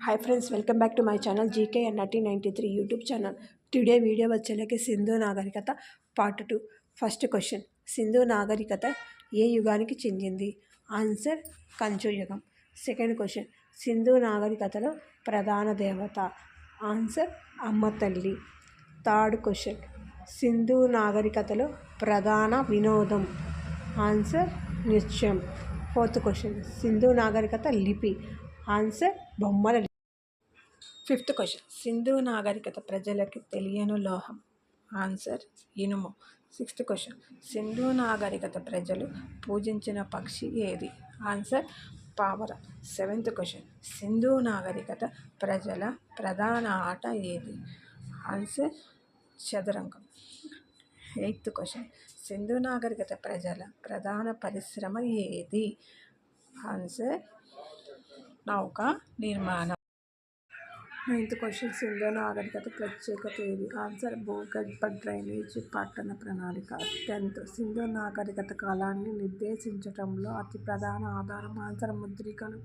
Hi friends welcome back to my channel GK and నటీ ninety three YouTube channel today video వచ్చేలాగే Sindhu నాగరికత part two first question Sindhu నాగరికత ఏ యుగానికి చెందింది? Answer కంచు యుగం. సెకండ్ క్వశ్చన్ సింధు నాగరికతలో ప్రధాన దేవత. ఆన్సర్ అమ్మ తల్లి. థర్డ్ క్వశ్చన్ సింధు నాగరికతలో ప్రధాన వినోదం. ఆన్సర్ నృత్యం ఫోర్త్ క్వశ్చన్ సింధు నాగరికత లిపి. ఆన్సర్ బొమ్మల ఫిఫ్త్ క్వశ్చన్. సింధు నాగరికత ప్రజలకి తెలియని లోహం. ఆన్సర్ ఇనుము. Sixth question. సింధు నాగరికత ప్రజలు పూజించిన పక్షి ఏది? ఆన్సర్ పావర. Seventh question. సింధు నాగరికత ప్రజల ప్రధాన ఆట ఏది? ఆన్సర్ చదరంగం. Eighth question. సింధు నాగరికత ప్రజల ప్రధాన పరిశ్రమ ఏది? ఆన్సర్ నౌక నిర్మాణం. నైన్త్ క్వశ్చన్ సింధో నాగరికత ప్రత్యేకత ఏది? ఆన్సర్ భూగర్భ డ్రైనేజ్ పట్టణ ప్రణాళిక. టెన్త్ సింధు నాగరికత కాలాన్ని నిర్దేశించటంలో అతి ప్రధాన ఆధారం. ఆన్సర్ ముద్రికలు.